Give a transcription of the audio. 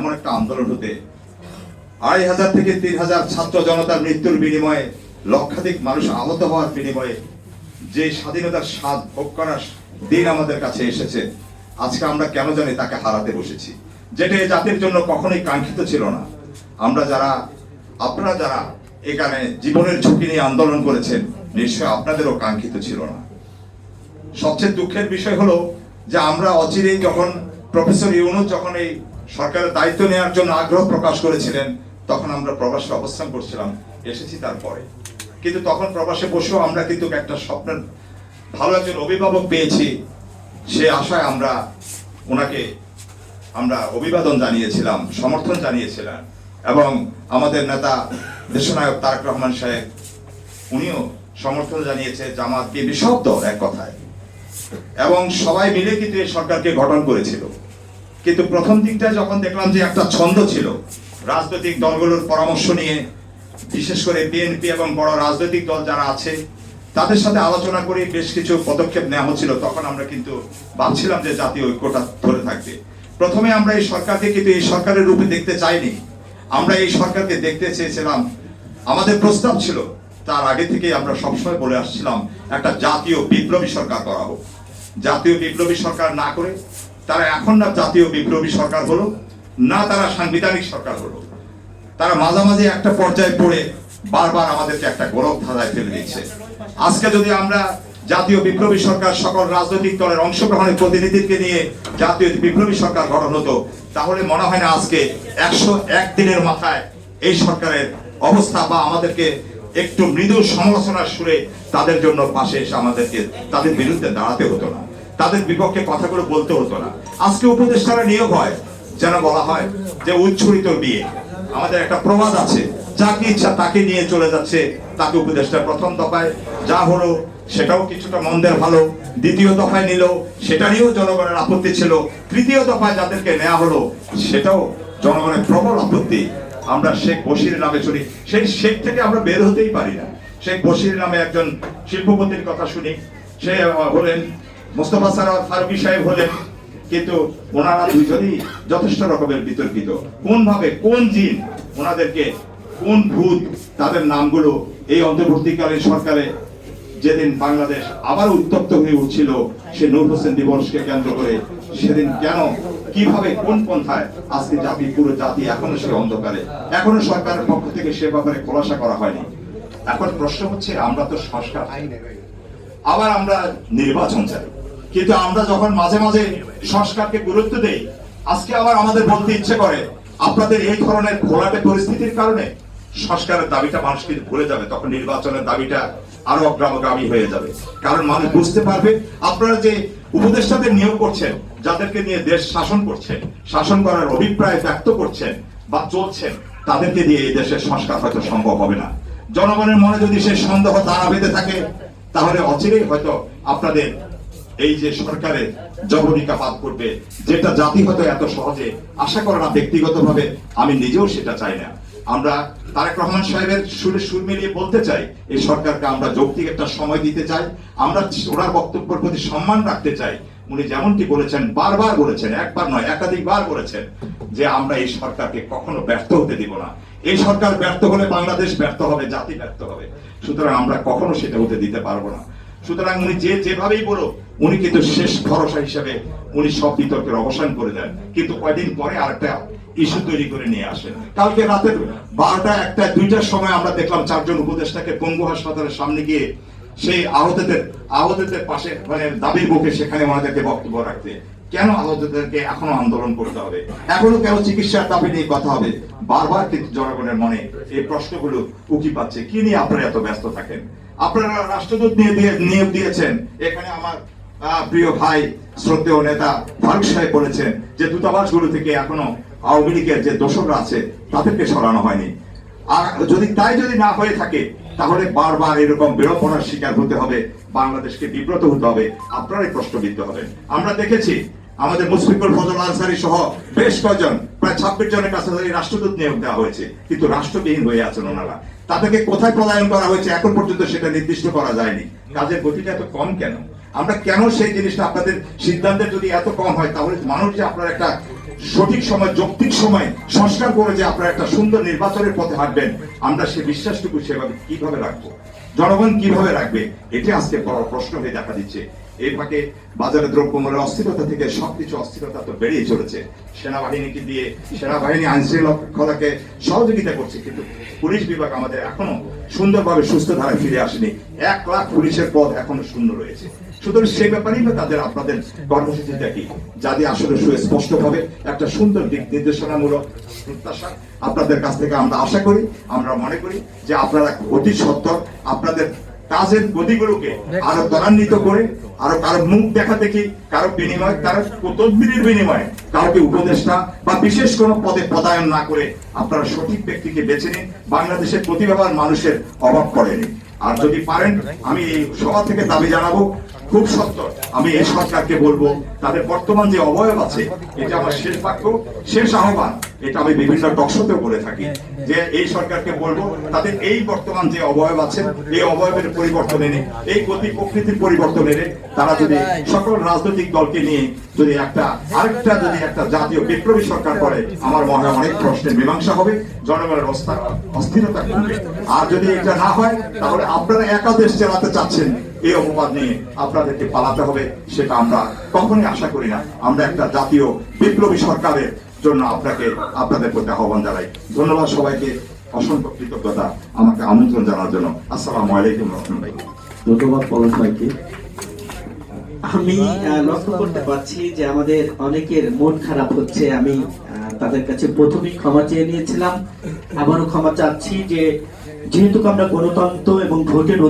এমন একটা আন্দোলন হতে আড়াই হাজার থেকে তিন হাজার ছাত্র জনতার মৃত্যুর বিনিময়ে লক্ষাধিক মানুষ আহত হওয়ার বিনিময়ে যে স্বাধীনতার স্বাদ ভোগ করার দিন আমাদের কাছে এসেছে, আজকে আমরা কেন জানি তাকে হারাতে বসেছি। যেটা জাতির জন্য কখনোই কাঙ্ক্ষিত ছিল না। আমরা যারা, আপনারা যারা এখানে জীবনের ঝুঁকি নিয়ে আন্দোলন করেছেন, নিশ্চয় আপনাদেরও কাঙ্ক্ষিত ছিল না। সবচেয়ে দুঃখের বিষয় হলো যে আমরা অচিরেই যখন প্রফেসর ইউনুস যখন এই সরকারের দায়িত্ব নেওয়ার জন্য আগ্রহ প্রকাশ করেছিলেন, তখন আমরা প্রবাসে অবস্থান করছিলাম, এসেছি তারপরে। কিন্তু তখন প্রবাসে বসেও আমরা কিন্তু একটা স্বপ্নের, ভালো একজন অভিভাবক পেয়েছি, সে আশায় আমরা ওনাকে আমরা অভিবাদন জানিয়েছিলাম, সমর্থন জানিয়েছিলাম এবং আমাদের নেতা দেশনায়ক তারক রহমান সাহেব, উনিও সমর্থন জানিয়েছে জামাত দল এক কথায়। এবং সবাই মিলে কিন্তু এই সরকারকে গঠন করেছিল। কিন্তু প্রথম দিকটা যখন দেখলাম যে একটা ছন্দ ছিল, রাজনৈতিক দলগুলোর পরামর্শ নিয়ে, বিশেষ করে বিএনপি এবং বড় রাজনৈতিক দল যারা আছে, তাদের সাথে আলোচনা করে বেশ কিছু পদক্ষেপ নেওয়া হচ্ছিল। তখন আমরা কিন্তু ভাবছিলাম যে জাতীয় ঐক্যটা ধরে থাকবে। প্রথমে আমরা এই সরকারকে কিন্তু এই সরকারের রূপে দেখতে চাইনি। আমরা এই সরকারকে দেখতে চেয়েছিলাম। আমাদের প্রস্তাব ছিল, তার আগে থেকে আমরা সবসময় বলে আসছিলাম, একটা জাতীয় বিপ্লবী সরকার করা হোক। জাতীয় বিপ্লবী সরকার না করে তারা এখন না জাতীয় বিপ্লবী সরকার হলো, না তারা সাংবিধানিক সরকার হলো। তারা মাঝামাঝি একটা পর্যায়ে পড়ে বারবার আমাদেরকে একটা গৌরব ধাঁধায় ফেলে দিচ্ছে। আজকে যদি আমরা জাতীয় বিপ্লবী সরকার সকল রাজনৈতিক দলের অংশগ্রহণের প্রতিনিধিকে নিয়ে জাতীয় বিপ্লবী সরকার গঠন হতো, তাহলে মনে হয় না আজকে একশো এক দিনের মাথায় এই সরকারের অবস্থা বা আমাদেরকে একটু মৃদু সমালোচনার সুরে তাদের জন্য পাশে এসে আমাদেরকে তাদের বিরুদ্ধে দাঁড়াতে হতো না। তাদের বিপক্ষে কথাগুলো বলতে হতো না। আজকে উপদেষ্টারা নিয়োগ হয়, যেন বলা হয় যে উচ্ছরিত বিয়ে। আমাদের একটা প্রবাদ আছে, যাকে ইচ্ছা তাকে নিয়ে চলে যাচ্ছে, তাকে উপদেষ্টা প্রথম দফায় যা হলো সেটাও কিছুটা মন্দের ভালো, দ্বিতীয় দফায় নিল, সেটা নিয়েও জনগণের আপত্তি ছিল, তৃতীয় দফায় যাদেরকে নেওয়া হলো, সেটাও জনগণের প্রবল আপত্তি। আমরা শেখ বসির নামে শুনি, সেই শেখ থেকে আমরা বের হতেই পারি না। শেখ বসির নামে একজন শিল্পপতির কথা শুনি, সে হলেন মোস্তফা সারা ফারুকি সাহেব হলেন, কিন্তু ওনারা দুইজনই যথেষ্ট রকমের বিতর্কিত। কোন ভাবে কোন জিন, ওনাদেরকে কোন ভূত, তাদের নামগুলো এই অন্তর্বর্তীকালীন সরকারে যেদিন বাংলাদেশ আবার উত্তপ্ত হয়ে উঠছিল, সে নূর হোসেন দিবসকে কেন্দ্র করে সেদিন কেন, কীভাবে, কোন পন্থায় আজকে জাতি, পুরো জাতি এখনও সে অন্ধকারে? এখনও সরকারের পক্ষ থেকে সে ব্যাপারে খোলাসা করা হয়নি। এখন প্রশ্ন হচ্ছে, আমরা তো সংস্কার আবার আমরা নির্বাচন চাই। কিন্তু আমরা যখন মাঝে মাঝে সংস্কারকে গুরুত্ব দেই, আজকে আবার আমাদের বলতে ইচ্ছে করে, আপনাদের এই ধরনের ঘোলাটে পরিস্থিতির কারণে সংস্কারের দাবিটা মানুষ কিন্তু ভুলে যাবে, তখন নির্বাচনের দাবিটা আরও অগ্রামগামী হয়ে যাবে। কারণ মানুষ বুঝতে পারবে, আপনারা যে উপদেষ্টাদের নিয়োগ করছেন, যাদেরকে নিয়ে দেশ শাসন করছেন শাসন করার অভিপ্রায় ব্যক্ত করছেন বা চলছেন, তাদেরকে দিয়ে এই দেশের সংস্কার হয়তো সম্ভব হবে না। জনগণের মনে যদি সে সন্দেহ দাঁড়া বেঁধে থাকে, তাহলে অচিরেই হয়তো আপনাদের এই যে সরকারের জবনিকাপাত করবে, যেটা জাতি হয়তো এত সহজে আশা করে না, ব্যক্তিগতভাবে, আমি নিজেও সেটা চাই না। আমরা তারেক রহমান সাহেবের সুরে সুর মিলিয়ে বলতে চাই, এই সরকারকে আমরা যৌক্তিক একটা সময় দিতে চাই, আমরা ওনার বক্তব্যের প্রতি সম্মান রাখতে চাই। উনি যেমনটি বলেছেন, বারবার বলেছেন, একবার নয়, একাধিকবার বলেছেন, যে আমরা এই সরকারকে কখনো ব্যর্থ হতে দিব না। এই সরকার ব্যর্থ হলে বাংলাদেশ ব্যর্থ হবে, জাতি ব্যর্থ হবে। সুতরাং আমরা কখনো সেটা হতে দিতে পারব না। সুতরাং উনি যে যেভাবেই বলো উনি কিন্তু শেষ ভরসা হিসাবে উনি সব বিতর্কের অবসান করে দেন। কিন্তু কয়দিন পরে আরেকটা ইস্যু তৈরি করে নিয়ে আসেন। কালকে রাতের বারোটা, একটা, দুইটার সময় আমরা দেখলাম চারজন উপদেষ্টাকে পঙ্গু হাসপাতালের সামনে গিয়ে সেই আহতদের আহতদের পাশে মানে দাবির বুকে সেখানে ওনাদেরকে বক্তব্য রাখতে। কেন আহতদেরকে এখনও আন্দোলন করতে হবে? এখনও কেন চিকিৎসার দাবি নিয়ে কথা হবে? বারবার কিন্তু জনগণের মনে এই প্রশ্নগুলো উকি পাচ্ছে। কি নিয়ে আপনারা এত ব্যস্ত থাকেন? আপনারা রাষ্ট্রদূত নিয়ে নিয়োগ দিয়েছেন। এখানে আমার প্রিয় ভাই, শ্রদ্ধেয় নেতা ফারুক সাহেব বলেছেন যে দূতাবাসগুলো থেকে এখনও আওয়ামী লীগের যে দোষকরা আছে, তাদেরকে সরানো হয়নি। আর যদি তাই যদি না হয়ে থাকে, তাহলে বারবার এরকম বিড়ম্বনার শিকার হতে হবে। বাংলাদেশকে বিব্রত হতে হবে। আপনারাই প্রশ্নবিদ্ধ হবেন। আমরা দেখেছি আমাদের মুশফিকুল ফজল আনসারি সহ বেশ কয়েকজন প্রায় ছাব্বিশ জনের কাছে রাষ্ট্রদূত নিয়োগ দেওয়া হয়েছে, কিন্তু রাষ্ট্রবিহীন হয়ে আছেন ওনারা। তাদেরকে কোথায় পলায়ন করা হয়েছে এখন পর্যন্ত সেটা নির্দিষ্ট করা যায়নি। কাজের গতিটা এত কম কেন? আমরা কেন সেই জিনিসটা আপনাদের সিদ্ধান্তের যদি এত কম হয়, তাহলে মানুষ যে আপনার একটা সঠিক সময়, যৌক্তিক সময় সংস্কার করে যে আপনারা একটা সুন্দর নির্বাচনের পথে হাঁটবেন, আমরা সে বিশ্বাসটুকু সেভাবে কীভাবে রাখব? জনগণ কীভাবে রাখবে? এটি আজকে বড় প্রশ্ন হয়ে দেখা দিচ্ছে। এই ফাঁকে বাজারে দ্রব্যমূল্যের অস্থিরতা থেকে সবকিছু অস্থিরতা তো বেড়েই চলেছে। সেনাবাহিনীকে দিয়ে সেনাবাহিনী আইন শৃঙ্খলাকে সহযোগিতা করছে, কিন্তু পুলিশ বিভাগ আমাদের এখনও সুন্দরভাবে সুস্থ ধারায় ফিরে আসেনি। এক লাখ পুলিশের পদ এখনও শূন্য রয়েছে। সুতরাং সেই ব্যাপারেই বা তাদের আপনাদের কর্মসূচিটা কি? যাতে আসলে সুস্পষ্ট ভাবে একটা সুন্দর দিক নির্দেশনামূলক প্রত্যাশা আপনাদের কাছ থেকে আমরা আশা করি, আমরা মনে করি যে আপনারা অতি সত্তর আপনাদের কাজের গতিগুলোকে আরও ত্বরান্বিত করে আরও কারও মুখ দেখা দেখি কারও বিনিময় কারও তদবিরের বিনিময়ে কাউকে উপদেষ্টা বা বিশেষ কোনো পদে পদায়ন না করে আপনারা সঠিক ব্যক্তিকে বেছে নিন। বাংলাদেশের প্রতিভাবান মানুষের অভাব পড়েনি। আর যদি পারেন আমি এই সভা থেকে দাবি জানাব খুব সত্য আমি এই সরকারকে বলব, তাদের বর্তমান যে অবয়ব আছে, এটা আমার শেষ বাক্য, শেষ আহ্বান, এটা আমি বিভিন্ন টকশোতেও বলে থাকি, যে এই সরকারকে বলব, তাদের এই বর্তমান যে অবয়ব আছে, এই অবয়বের পরিবর্তন এনে, এই গতি প্রকৃতির পরিবর্তন এনে, তারা যদি সকল রাজনৈতিক দলকে নিয়ে যদি একটা, আরেকটা যদি একটা জাতীয় বিপ্লবী সরকার করে, আমার মনে হয় অনেক প্রশ্নের মীমাংসা হবে, জনগণের অস্থা- অস্থিরতা কমবে। আর যদি এটা না হয়, তাহলে আপনারা একাদেশ চালাতে চাচ্ছেন এই অপবাদ নিয়ে আপনাদেরকে পালাতে হবে সেটা আমরা কখনোই আশা করি না। আমরা একটা জাতীয় বিপ্লবী সরকারের জন্য আপনাকে আপনাদের প্রতি আহ্বান জানাই। ধন্যবাদ সবাইকে অসংখ্য কৃতজ্ঞতা আমাকে আমন্ত্রণ জানার জন্য। আসসালামু আলাইকুম রহমতুল্লাহ। ধন্যবাদ পলক ভাইকে। আমি লক্ষ্য করতে পারছি যে আমাদের অনেকের মন খারাপ হচ্ছে। আমি আহ, তাদের কাছে প্রথমেই ক্ষমা চেয়ে নিয়েছিলাম। আবারও ক্ষমা চাচ্ছি যে যেহেতু আমরা গণতন্ত্র এবং ভোটের